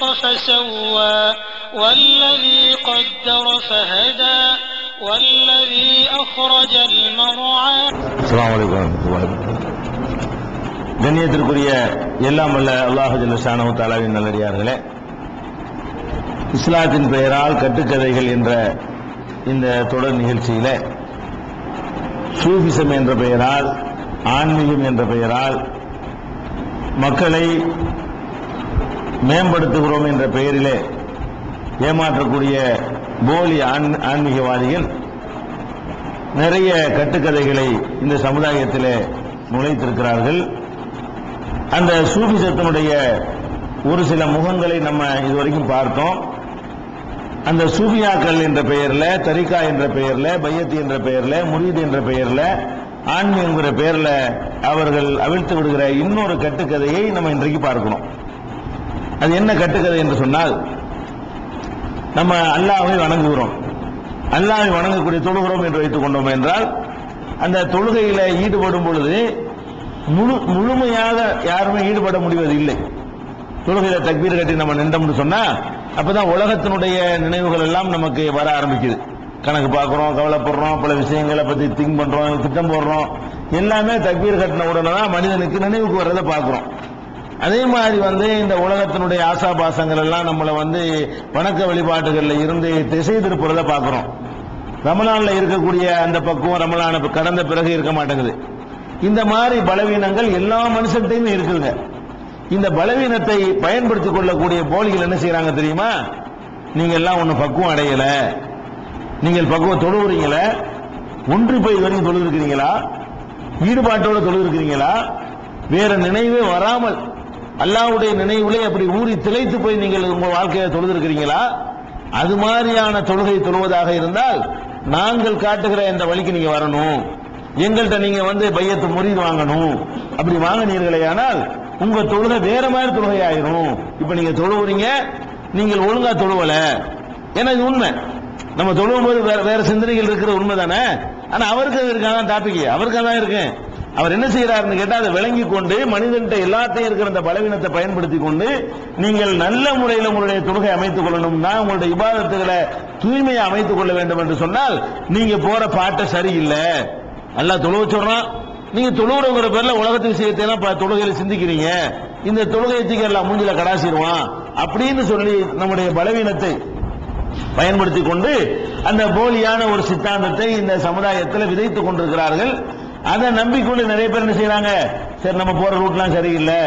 خلق فسوى والذي قدر فهدى والذي أخرج المرعى அஸ்ஸலாமு அலைக்கும் வரஹ்மத்துல்லாஹி வபரகாத்துஹு. கண்ணியத்திற்குரிய எல்லாம் வல்ல அல்லாஹு ஜல்லஷானு தாலாவின் நல்லடியார்களே இஸ்லாத்தின் பெயரால் கட்டுக்கதைகள் என்ற இந்த தொடர் நிகழ்ச்சியில சூஃபிசம் என்ற பெயரால் ஆன்மீகம் என்ற பெயரால் மக்களை மேம்படுத்துகிறோம் என்ற பெயரிலே ஏமாற்றக்கூடிய போலி ஆன்- ஆன்மீகவாதிகள் நிறைய கட்டுக்கதைகளை இந்த சமுதாயத்தில் நுழைத்திருக்கிறார்கள் அந்த சூஃபிசத்தினுடைய ஒரு சில முகங்களை நம்ம இதுவரைக்கும் பார்த்தோம். அந்த சூஃபியாக்கள் என்ற பெயரில் தரிகா என்ற பெயரில் பையத்தி என்ற பெயரில் முரீது என்ற பெயரில் ஆன்மீகங்கிற பெயரில் அவர்கள் அவிழ்த்து விடுகிற இன்னொரு கட்டுக்கதையை நம்ம இன்றைக்கு பார்க்கணும். அது என்ன கட்டுக்கதை என்று சொன்னால் நம்ம அல்லாவை வணங்குகிறோம். அல்லாவை வணங்கக்கூடிய தொழுகிறோம் என்று வைத்துக் கொண்டோம் என்றால் அந்த தொழுகையில ஈடுபடும் பொழுது முழு முழுமையாக யாருமே ஈடுபட முடிவது இல்லை தொழுகையில தக்பீர் கட்டி நம்ம நின்றோம்னு சொன்னா அப்பதான் உலகத்தினுடைய நினைவுகள் எல்லாம் நமக்கு வர ஆரம்பிக்குது. கணக்கு பார்க்குறோம் கவலைப்படுறோம் பல விஷயங்களை பத்தி திங்க் பண்றோம் திட்டம் போடுறோம். எல்லாமே தக்பீர் கட்டின உடனே தான் மனிதனுக்கு நினைவுக்கு வர்றதை பார்க்குறோம். அதே மாதிரி வந்து இந்த உலகத்தினுடைய ஆசாபாசங்கள் எல்லாம் நம்மளை வந்து வணக்க வழிபாடுகளில் இருந்து திசை திருப்புறத பார்க்குறோம். ரமலானில் இருக்கக்கூடிய அந்த பக்குவம் ரமலான கடந்த பிறகு இருக்க மாட்டேங்குது. இந்த மாதிரி பலவீனங்கள் எல்லா மனுஷன்டையுமே இருக்குதுங்க இந்த பலவீனத்தை பயன்படுத்திக் கொள்ளக்கூடிய போலிகள் என்ன செய்யறாங்க தெரியுமா? நீங்க எல்லாம் ஒண்ணு பக்குவம் அடையல. நீங்கள் பக்குவம் தொழுவுறீங்கள? ஒன்று போய் வரைக்கும் தொழுது இருக்கிறீங்களா ஈடுபாட்டோட தொழுது இருக்கிறீங்களா வேற நினைவே வராமல் அல்லாவுடைய நினைவுலே அப்படி ஊறி திளைத்து போய் நீங்கள் உங்க வாழ்க்கையை தொழுது இருக்கிறீங்களா அது மாதிரியான தொழுகை தொழுவதாக இருந்தால் நாங்கள் காட்டுகிற இந்த வழிக்கு நீங்க வரணும். எங்கள்கிட்ட நீங்க வந்து பையத்து முறி வாங்கணும். அப்படி வாங்கினீர்களே ஆனால் உங்க தொழுகை வேற மாதிரி தொழுகை ஆயிரும் இப்ப நீங்க தொழுவுறீங்க நீங்கள் ஒழுங்கா தொழுவல. ஏன்னா இது உண்மை. நம்ம தொழுவும் போது வேற வேற சிந்தனைகள் இருக்கிற உண்மை தானே ஆனா அவருக்கு அது இருக்காதான் டாபிக் அவருக்கு தான் இருக்கேன். அவர் என்ன செய்யறாருன்னு கேட்டா அதை விளங்கி கொண்டு மனிதன்கிட்ட எல்லாத்தையும் இருக்கிற அந்த பலவீனத்தை பயன்படுத்தி கொண்டு நீங்கள் நல்ல முறையில் உங்களுடைய தொழுகை அமைத்துக் கொள்ளணும்னா உங்களுடைய விவாதத்துகளை தூய்மையை அமைத்துக் கொள்ள வேண்டும் என்று சொன்னால் நீங்க போற பாட்டை சரியில்லை. நல்லா தொழுவ சொல்றான் நீங்க தொழுகிறவங்கிற பேர்ல உலகத்து விஷயத்தை எல்லாம் தொழுகையில சிந்திக்கிறீங்க. இந்த தொழுகையை எல்லாம் மூஞ்சில கடாசிடுவான். அப்படின்னு சொல்லி நம்முடைய பலவீனத்தை பயன்படுத்தி கொண்டு அந்த போலியான ஒரு சித்தாந்தத்தை இந்த சமுதாயத்தில் விதைத்துக் கொண்டிருக்கிறார்கள். அதை நம்பிக்கொண்டு நிறைய பேர் என்ன செய்யறாங்க சரி நம்ம போற ரூட்லாம் சரியில்லை.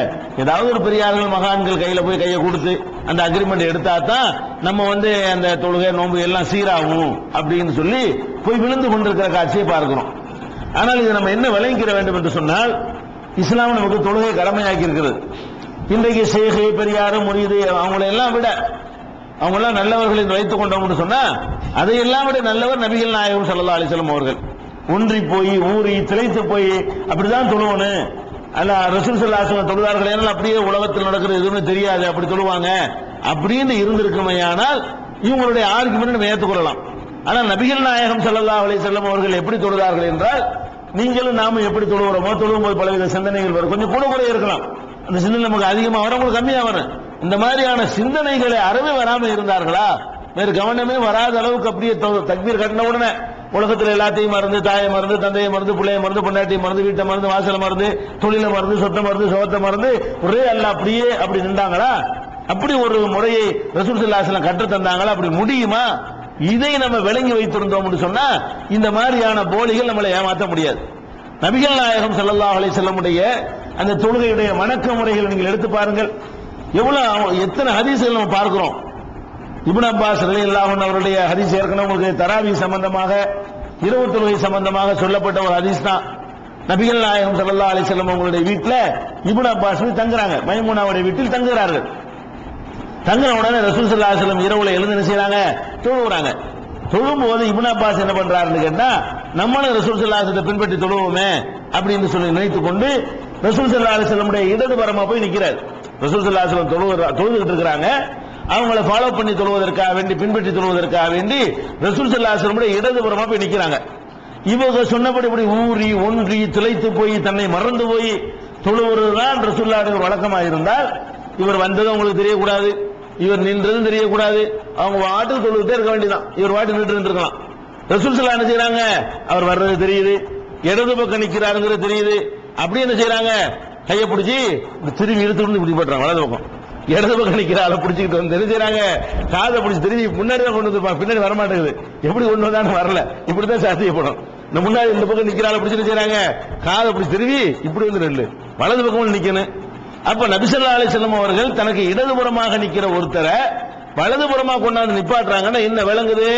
ஏதாவது ஒரு பெரியார்கள் மகான்கள் கையில போய் கையை கொடுத்து அந்த அக்ரிமெண்ட் எடுத்தா தான் நம்ம வந்து அந்த தொழுகை நோன்பு எல்லாம் சீராகும் அப்படின்னு சொல்லி போய் விழுந்து கொண்டிருக்கிற காட்சியை பார்க்கிறோம். ஆனால் இது நம்ம என்ன விளங்கிக்கிற வேண்டும் என்று சொன்னால் இஸ்லாம் நமக்கு தொழுகை கடமையாக்கி இருக்கிறது இன்றைக்கு சேகை பெரியாரு முறியுது அவங்களை எல்லாம் விட அவங்க எல்லாம் நல்லவர்கள் என்று வைத்துக் கொண்டோம்னு சொன்னா அதையெல்லாம் விட நல்லவர் நபிகள் நாயகம் சல்லா அலிசலம் அவர்கள். ஒன்றி போய் ஊறி திளைத்து போய் அப்படிதான் தொழுவணும் அல்ல ரசூல் ஸல்லல்லாஹு தொழுதார்கள் ஏனால் அப்படியே உலகத்தில் நடக்கிறது எதுவுமே தெரியாது அப்படி தொழுவாங்க அப்படின்னு இருந்திருக்குமையானால் இவங்களுடைய ஆர்குமெண்ட் நம்ம ஏற்றுக்கொள்ளலாம் ஆனால் நபிகள் நாயகம் செல்லல்லா அலைஹி செல்லும் அவர்கள் எப்படி தொழுதார்கள் என்றால் நீங்களும் நாமும் எப்படி தொழுகிறோமோ தொழுவும் போது பலவித சிந்தனைகள் வரும். கொஞ்சம் கூட கூட இருக்கலாம். அந்த சிந்தனை நமக்கு அதிகமாக வரும் உங்களுக்கு கம்மியாக வரும். இந்த மாதிரியான சிந்தனைகளை அறவே வராமல் இருந்தார்களா? வேறு கவனமே வராத அளவுக்கு அப்படியே தக்மீர் கட்டின உடனே உலகத்துல எல்லாத்தையும் மறந்து தாயை மறந்து தந்தையை மறந்து பிள்ளைய மறந்து பொண்டாட்டியை மறந்து வீட்டை மறந்து வாசலை மறந்து தொழிலை மறந்து சொத்தை மறந்து சோத்தை மறந்து ஒரே அல்ல அப்படியே அப்படி நின்றாங்களா? அப்படி ஒரு முறையை ரசூல் கற்று தந்தாங்களா? அப்படி முடியுமா? இதை நம்ம விளங்கி வைத்திருந்தோம் சொன்னா இந்த மாதிரியான போலிகள் நம்மளை ஏமாற்ற முடியாது. நபிகள் நாயகம் ஸல்லல்லாஹு அலைஹி செல்லமுடைய அந்த தொழுகையுடைய வணக்க முறைகள் நீங்கள் எடுத்து பாருங்கள். எவ்வளவு எத்தனை ஹதீசுகள் நம்ம பார்க்கிறோம். இபுன் அப்பாஸ் ரலியல்லாஹு அவருடைய ஹதீஸ் ஏற்கனவே உங்களுக்கு தராவி சம்பந்தமாக இரவு தொழுகை சம்பந்தமாக சொல்லப்பட்ட ஒரு ஹதீஸ் தான் நபிகள் நாயகம் சல்லா அலைஹி செல்லம் அவங்களுடைய வீட்டில் இபுன் அப்பாஸ் போய் தங்குறாங்க. மைமுனாவுடைய வீட்டில் தங்குகிறார்கள். தங்கின உடனே ரசூல் சல்லா அலைஹி இரவுல எழுந்து என்ன செய்றாங்க? தொழுவுறாங்க. தொழும் போது இபுன் அப்பாஸ் என்ன பண்றாருன்னு கேட்டா நம்மளும் ரசூல் ஸல்லல்லாஹு பின்பற்றி தொழுவோமே அப்படின்னு சொல்லி நினைத்துக் கொண்டு ரசூல் அலி செல்லமுடைய இடது இடதுபுறமா போய் நிற்கிறார் ரசூல் சல்லா அலைஹி வஸல்லம் தொழுதுகிட்டு இருக்கிறாங்க. அவங்கள ஃபாலோ பண்ணி தொழுவதற்காக வேண்டி பின்பற்றி தொழுவதற்காக வேண்டி ரசூல் ஸல்லல்லாஹு அலைஹி இடதுபுறமா போய் நிற்கிறாங்க இவங்க சொன்னபடி இப்படி ஊறி ஒன்றி திளைத்து போய் தன்னை மறந்து போய் தொழுவுறதுதான் ரசூல்லாவுடைய வழக்கமாக இருந்தால் இவர் வந்தது உங்களுக்கு தெரியக்கூடாது. இவர் நின்றதும் தெரியக்கூடாது. அவங்க வாட்டுக்கு தொழுகிட்டே இருக்க வேண்டியதான் இவர் வாட்டு நின்று இருக்கலாம் ரசூல் சல்லா என்ன செய்யறாங்க அவர் வர்றது தெரியுது. இடது பக்கம் நிற்கிறாருங்கிறது தெரியுது. அப்படி என்ன செய்யறாங்க கையை பிடிச்சி திரும்பி இழுத்து விட்டு இப்படி போட்டுறாங்க வலது பக்கம். இடது பக்கம் நிக்கிற ஆளை பிடிச்சிக்கிட்டு வந்து என்ன காதை பிடிச்சி திரும்பி முன்னாடி தான் கொண்டு வந்துருப்பாங்க பின்னாடி வர மாட்டேங்குது எப்படி கொண்டு வந்தாலும் வரல. இப்படிதான் சாத்தியப்படும். இந்த முன்னாடி இந்த பக்கம் நிக்கிற ஆளை பிடிச்சி என்ன காதை பிடிச்சி திரும்பி இப்படி வந்து நெல்லு. வலது பக்கம் நிக்கணும். அப்ப நபிசல்லா அலிசல்லம் அவர்கள் தனக்கு இடதுபுறமாக நிக்கிற ஒருத்தரை வலதுபுறமாக கொண்டாந்து நிப்பாட்டுறாங்கன்னா என்ன விளங்குது?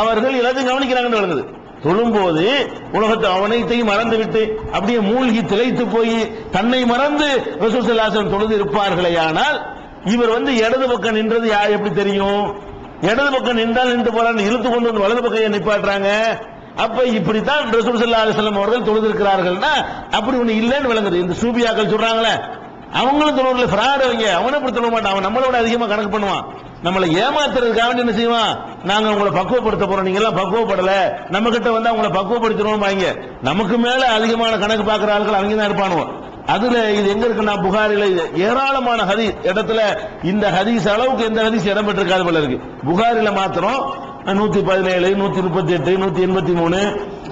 அவர்கள் எல்லாத்தையும் கவனிக்கிறாங்கன்னு விளங்குது. தொழும்போது உலகத்தை அவனைத்தையும் மறந்துவிட்டு அப்படியே மூழ்கி திளைத்து போய் தன்னை மறந்து ரசூசல்லாசன் தொழுது இருப்பார்களே ஆனால் இவர் வந்து இடது பக்கம் நின்றது யார் எப்படி தெரியும்? இடது பக்கம் நின்றால் நின்று போறான்னு இழுத்து கொண்டு வந்து வலது பக்கம் நிப்பாட்டுறாங்க? அப்ப இப்படித்தான் ரசூல் சல்லா அலிஸ்லாம் அவர்கள் தொழுதிருக்கிறார்கள்னா அப்படி ஒண்ணு இல்லைன்னு விளங்குது. இந்த சூபியாக்கள் சொல்றாங்களே அவங்களும் தொழுவதில் ஃப்ராட் அவங்க. அவனை இப்படி தொழ மாட்டான். அவன் நம்மளோட அதிகமா கணக்கு பண்ணுவான். நம்மளை ஏமாத்துறதுக்காக வேண்டி என்ன செய்வான்? நாங்க உங்களை பக்குவப்படுத்த போறோம். நீங்க எல்லாம் பக்குவப்படல. நம்ம கிட்ட வந்து அவங்கள பக்குவப்படுத்தணும் வாங்க நமக்கு மேல அதிகமான கணக்கு பாக்குற ஆட்கள் அவங்க தான் இருப்பானுவோம் அதுல இது எங்க இருக்குன்னா புகாரில ஏராளமான ஹதீஸ் இடத்துல இந்த ஹதீஸ் அளவுக்கு எந்த ஹதீஸ் இடம் பெற்றிருக்காது போல இருக்கு. புகாரில மாத்திரம் நூத்தி பதினேழு நூத்தி முப்பத்தி எட்டு நூத்தி எண்பத்தி மூணு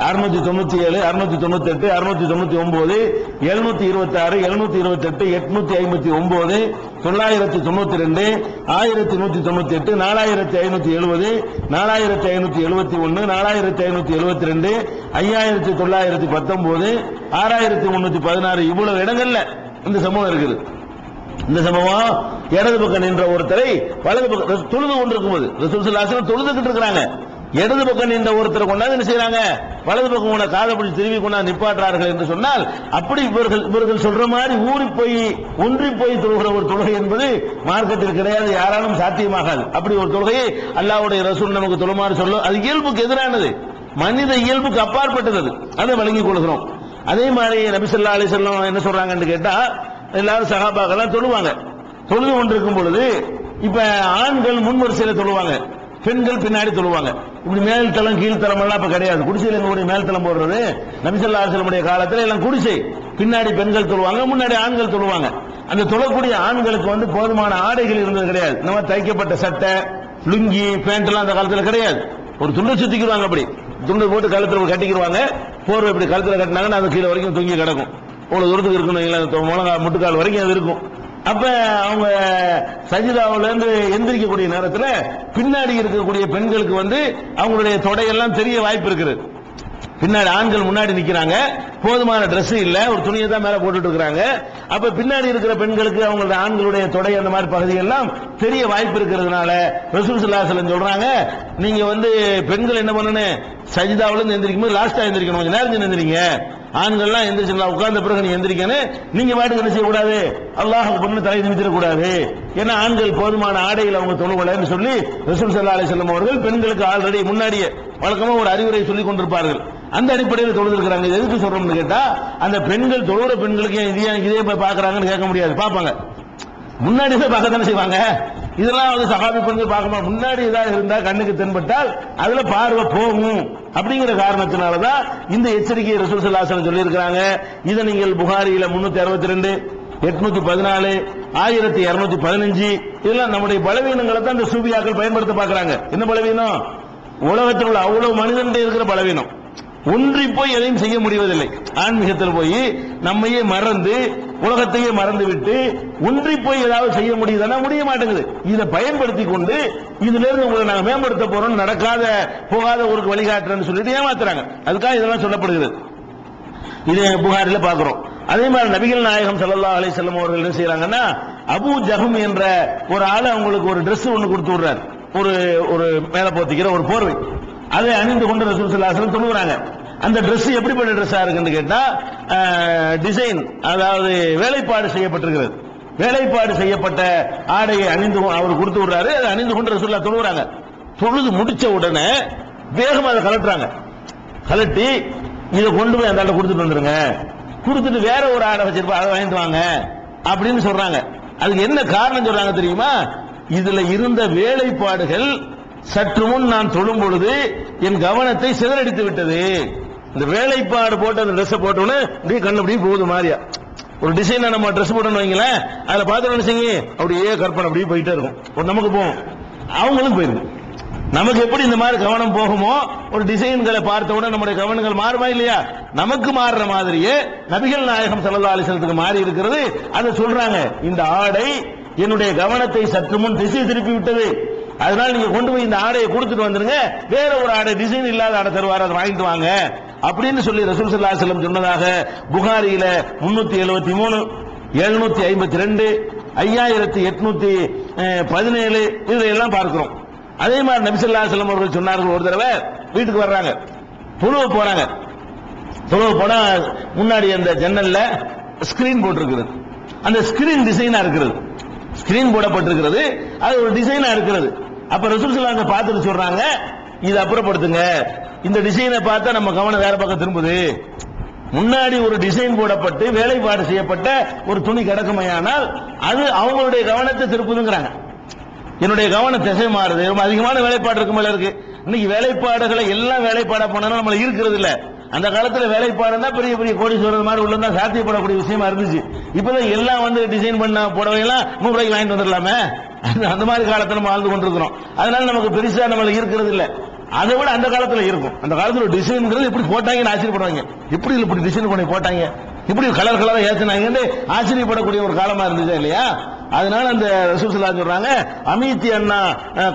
அறுநூத்தி தொண்ணூத்தி ஏழு அறுநூத்தி தொண்ணூத்தி எட்டு அறுநூத்தி தொண்ணூத்தி ஒன்பது எழுநூத்தி இருபத்தி ஆறு எழுநூத்தி இருபத்தி எட்டு எட்நூத்தி ஐம்பத்தி ஒன்பது தொள்ளாயிரத்தி தொண்ணூத்தி ரெண்டு ஆயிரத்தி நூத்தி தொண்ணூத்தி எட்டு நாலாயிரத்தி ஐநூத்தி எழுபது நாலாயிரத்தி ஐநூத்தி எழுபத்தி ஒன்னு நாலாயிரத்தி ஐநூத்தி எழுபத்தி ரெண்டு ஐயாயிரத்தி தொள்ளாயிரத்தி பத்தொன்பது ஆறாயிரத்தி முன்னூத்தி பதினாறு. இவ்வளவு இடங்கள்ல இந்த சம்பவம் இருக்குது. இந்த சம்பவம் இடது பக்கம் நின்ற ஒருத்தரை வலது பக்கம் தொழுது கொண்டிருக்கும் போது ரசூல் தொழுதுகிட்டு இருக்கிறாங்க. இடது பக்கம் நின்ற ஒருத்தரை கொண்டாந்து என்ன செய்யறாங்க வலது பக்கம் உன காதை பிடிச்சி திரும்பி கொண்டாந்து நிப்பாட்டுறார்கள் என்று சொன்னால் அப்படி இவர்கள் இவர்கள் சொல்ற மாதிரி ஊறி போய் ஒன்றி போய் தொழுகிற ஒரு தொழுகை என்பது மார்க்கத்தில் கிடையாது யாராலும் சாத்தியமாகாது. அப்படி ஒரு தொழுகையை அல்லாவுடைய ரசூல் நமக்கு தொழுமாறு சொல்லும் அது இயல்புக்கு எதிரானது. மனித இயல்புக்கு அப்பாற்பட்டது அதை. வழங்கிக் கொள்கிறோம். அதே மாதிரி நபிசல்லா அலிசல்லாம் என்ன சொல்றாங்கன்னு கேட்டா எல்லாரும் சகாபாக்கெல்லாம் தொழுவாங்க. தொழுது கொண்டிருக்கும் பொழுது இப்ப ஆண்கள் முன்வரிசையில தொழுவாங்க. பெண்கள் பின்னாடி தொழுவாங்க. இப்படி மேல் தளம் கீழ் எல்லாம் இப்ப கிடையாது. குடிசையில் எங்களுடைய மேல் தளம் போடுறது? நபிசல்லா அலிசல்லமுடைய காலத்துல எல்லாம் குடிசை. பின்னாடி பெண்கள் தொழுவாங்க முன்னாடி ஆண்கள் தொழுவாங்க. அந்த தொழக்கூடிய ஆண்களுக்கு வந்து போதுமான ஆடைகள் இருந்தது கிடையாது. நம்ம தைக்கப்பட்ட சட்டை லுங்கி பேண்ட் எல்லாம் அந்த காலத்துல கிடையாது. ஒரு துண்டை சுத்திக்கிடுவாங்க அப்படி. துண்டு போட்டு கழுத்துல கட்டிக்கிடுவாங்க. போர்வை இப்படி கழுத்துல கட்டினாங்கன்னா அது கீழே வரைக்கும் தூங்கி கிடக்கும். அவ்வளவு தூரத்துக்கு இருக்கணும் முழங்கா முட்டுக்கால் வரைக்கும் அது இருக்கும். அப்ப அவங்க சஜிதாவில இருந்து எந்திரிக்கக்கூடிய நேரத்தில் பின்னாடி இருக்கக்கூடிய பெண்களுக்கு வந்து அவங்களுடைய தொடையெல்லாம் தெரிய வாய்ப்பு இருக்குது. பின்னாடி ஆண்கள் முன்னாடி நிக்கிறாங்க. போதுமான ட்ரெஸ் இல்ல ஒரு துணியை தான் மேல போட்டுட்டு இருக்கிறாங்க. அப்ப பின்னாடி இருக்கிற பெண்களுக்கு அவங்களோட ஆண்களுடைய தொடை அந்த மாதிரி பகுதியெல்லாம் எல்லாம் தெரிய வாய்ப்பு இருக்கிறதுனால ரசூல் சுல்லாசலம் சொல்றாங்க நீங்க வந்து பெண்கள் என்ன பண்ணணும்? சஜிதாவுல இருந்து எந்திரிக்கும் போது லாஸ்டா எந்திரிக்கணும். கொஞ்சம் நேரம் எந்திரிங்க. ஆண்கள்லாம் எந்திரிச்சு உட்கார்ந்த பிறகு நீ எந்திரிக்கணும் நீங்க பாட்டுக்கு என்ன செய்யக்கூடாது? அல்லாஹ் பொண்ணு தலை நிமித்திடக்கூடாது ஏன்னா ஆண்கள் போதுமான ஆடைகள் அவங்க தொழுகலன்னு சொல்லி ரசூல் சல்லா அலி செல்லம் அவர்கள் பெண்களுக்கு ஆல்ரெடி முன்னாடியே வழக்கமா ஒரு அறிவுரை சொல்லி கொண்டிருப்பார்கள். அந்த அடிப்படையில் தொழுதுருக்கிறாங்க. எதுக்கு சொல்றோம்னு கேட்டா அந்த பெண்கள் தொழுகிற பெண்களுக்கு இதே இதே போய் பாக்குறாங்கன்னு கேட்க முடியாது. பார்ப்பாங்க. முன்னாடி போய் பார்க்க தானே செய்வாங்க? இதெல்லாம் வந்து சகாபி பண்ணி பார்க்கணும். முன்னாடி இதாக இருந்தா கண்ணுக்கு தென்பட்டால் அதுல பார்வை போகும். அப்படிங்கிற காரணத்தினாலதான் இந்த எச்சரிக்கையை ரசூல் சல்லாசனம் சொல்லி இருக்கிறாங்க இதை நீங்கள் புகாரியில முன்னூத்தி அறுபத்தி ரெண்டு எட்நூத்தி பதினாலு ஆயிரத்தி இருநூத்தி பதினஞ்சு இதெல்லாம் நம்முடைய பலவீனங்களை தான் இந்த சூபியாக்கள் பயன்படுத்த பாக்குறாங்க என்ன பலவீனம்? உலகத்தில் உள்ள அவ்வளவு மனிதன்கிட்ட இருக்கிற பலவீனம். ஒன்றி போய் எதையும் செய்ய முடிவதில்லை. ஆன்மீகத்தில் போய் நம்மையே மறந்து உலகத்தையே மறந்துவிட்டு ஒன்றி போய் ஏதாவது செய்ய முடியுதுன்னா முடிய மாட்டேங்குது. இதை பயன்படுத்தி கொண்டு இதுல இருந்து உங்களை நாங்க மேம்படுத்த போறோம் நடக்காத போகாத ஒரு வழிகாட்டுறேன்னு சொல்லிட்டு ஏமாத்துறாங்க. அதுக்காக இதெல்லாம் சொல்லப்படுகிறது. இது புகாரில பாக்குறோம் அதே மாதிரி நபிகள் நாயகம் சல்லா அலி செல்லம் அவர்கள் என்ன செய்யறாங்கன்னா அபு ஜஹம் என்ற ஒரு ஆள் அவங்களுக்கு ஒரு ட்ரெஸ் ஒன்று கொடுத்து விடுறாரு. ஒரு ஒரு மேல போத்திக்கிற ஒரு போர்வை. அதை அணிந்து கொண்டு ரசூல் ஸல்லல்லாஹு தொழுகிறாங்க. அந்த ட்ரெஸ் எப்படிப்பட்ட ட்ரெஸ்ஸாக இருக்குன்னு கேட்டால் டிசைன் அதாவது வேலைப்பாடு செய்யப்பட்டிருக்கிறது. வேலைப்பாடு செய்யப்பட்ட ஆடையை அணிந்து அவர் கொடுத்து விடுறாரு. அதை அணிந்து கொண்டு ரசூல்லா தொழுகிறாங்க தொழுது முடிச்ச உடனே வேகமாக அதை கலட்டுறாங்க கலட்டி இதை கொண்டு போய் அந்த ஆளை கொடுத்துட்டு வந்துருங்க. கொடுத்துட்டு வேற ஒரு ஆடை வச்சிருப்பா அதை வாங்கிட்டு வாங்க அப்படின்னு சொல்றாங்க. அதுக்கு என்ன காரணம் சொல்றாங்க தெரியுமா? இதுல இருந்த வேலைப்பாடுகள் சற்று முன் நான் தொழும் பொழுது என் கவனத்தை சிதறடித்து விட்டது. இந்த வேலைப்பாடு போட்டு அந்த ட்ரெஸ்ஸை போட்டோன்னு அப்படியே கண்ணு அப்படியே போகுது மாதிரியா. ஒரு டிசைனை நம்ம ட்ரெஸ் போட்டோம்னு வைங்களேன் அதில் பார்த்து நினைச்சிங்க அப்படியே கற்பனை அப்படியே போயிட்டே இருக்கும். ஒரு நமக்கு போகும் அவங்களும் போயிருக்கும். நமக்கு எப்படி இந்த மாதிரி கவனம் போகுமோ ஒரு டிசைன்களை பார்த்த உடனே நம்முடைய கவனங்கள் மாறுமா இல்லையா? நமக்கு மாறுற மாதிரியே நபிகள் நாயகம் ஸல்லல்லாஹு அலைஹி மாறி இருக்கிறது. அதை சொல்றாங்க இந்த ஆடை என்னுடைய கவனத்தை சற்று முன் திசை திருப்பி விட்டது. அதனால நீங்க கொண்டு போய் இந்த ஆடையை கொடுத்துட்டு வந்துருங்க. வேற ஒரு ஆடை டிசைன் இல்லாத ஆடை தருவார் அதை வாங்கிட்டு வாங்க. அப்படின்னு சொல்லி ரசூல் சல்லா செல்லம் சொன்னதாக புகாரியில முன்னூத்தி எழுபத்தி மூணு எழுநூத்தி ஐம்பத்தி ரெண்டு ஐயாயிரத்தி எட்நூத்தி பதினேழு இதையெல்லாம் எல்லாம் பார்க்கிறோம். அதே மாதிரி நபிசல்லா செல்லம் அவர்கள் சொன்னார்கள் ஒரு தடவை வீட்டுக்கு வர்றாங்க. தொழுவ போறாங்க. தொழுவ போனா முன்னாடி அந்த ஜன்னல்ல ஸ்கிரீன் போட்டிருக்கிறது அந்த ஸ்கிரீன் டிசைனா இருக்கிறது. ஸ்கிரீன் போடப்பட்டிருக்கிறது. அது ஒரு டிசைனா இருக்கிறது. அப்ப ரசூல் சல்லா பார்த்துட்டு சொல்றாங்க இதை அப்புறப்படுத்துங்க. இந்த டிசைனை பார்த்தா நம்ம கவனம் வேற பக்கம் திரும்புது. முன்னாடி ஒரு டிசைன் போடப்பட்டு வேலைப்பாடு செய்யப்பட்ட ஒரு துணி கிடக்குமையானால் அது அவங்களுடைய கவனத்தை திருப்புதுங்கிறாங்க. என்னுடைய கவனம் திசை மாறுது. ரொம்ப அதிகமான வேலைப்பாடு இருக்கு போல இருக்கு. இன்னைக்கு வேலைப்பாடுகளை எல்லாம் வேலைப்பாடா போனாலும் நம்மள இருக்கிறது இல்ல. அந்த காலத்துல வேலைப்பாடுனா பெரிய பெரிய கோடீஸ்வரர் மாதிரி உள்ள சாத்தியப்படக்கூடிய விஷயமா இருந்துச்சு. இப்பதான் எல்லாம் வந்து டிசைன் பண்ண புடவையெல்லாம் நூறு ரூபாய்க்கு வாங்கிட்டு வந்துடலாமே? அந்த- மாதிரி காலத்துல நம்ம வாழ்ந்து கொண்டிருக்கிறோம். அதனால நமக்கு பெருசா நம்மள இருக்கிறது இல்லை. அதை விட அந்த காலத்துல இருக்கும். அந்த காலத்துல டிசைன்ங்கிறது எப்படி போட்டாங்கன்னு ஆச்சரியப்படுவாங்க. எப்படி இப்படி டிசைன் பண்ணி போட்டாங்க. இப்படி கலர் கலரா ஏத்துனாங்கன்னு ஆச்சரியப்படக்கூடிய ஒரு காலமா இருந்துச்சா இல்லையா? அதனால அந்த ரசூசலா சொல்றாங்க அமித்தி அண்ணா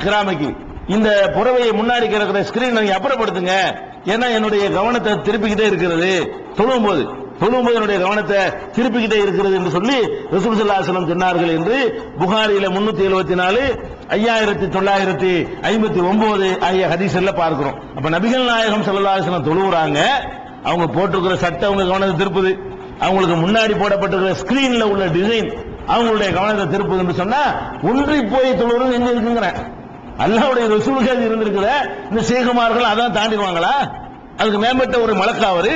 கிராமைக்கு. இந்த புறவையை முன்னாடி கிடக்கிற ஸ்கிரீன் நீங்க அப்புறப்படுத்துங்க. ஏன்னா என்னுடைய கவனத்தை திருப்பிக்கிட்டே இருக்கிறது. தொழுவும் போது தொழுவும் கவனத்தை திருப்பிக்கிட்டே இருக்கிறது என்று சொல்லி ரசூல் ஸல்லல்லாஹு சொன்னார்கள் என்று புகாரியில முன்னூத்தி எழுபத்தி நாலு ஐயாயிரத்தி தொள்ளாயிரத்தி ஐம்பத்தி ஒன்பது ஆகிய ஹதீசல்ல பார்க்கிறோம். அப்ப நபிகள் நாயகம் ஸல்லல்லாஹு அலைஹி தொழுவுறாங்க. அவங்க போட்டிருக்கிற சட்டை அவங்க கவனத்தை திருப்புது. அவங்களுக்கு முன்னாடி போடப்பட்டிருக்கிற ஸ்கிரீன்ல உள்ள டிசைன் அவங்களுடைய கவனத்தை திருப்புது என்று சொன்னா ஒன்றி போய் தொழுவது எங்க இருக்குங்கிறேன் அல்லாவுடைய ரசூலுக்கு இருந்திருக்கிற இந்த சேகுமார்கள் அதான் தாண்டிடுவாங்களா? அதுக்கு மேம்பட்ட ஒரு மலக்காவரு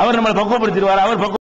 அவர் நம்மளை பக்குவப்படுத்திடுவார் அவர் பக்குவம்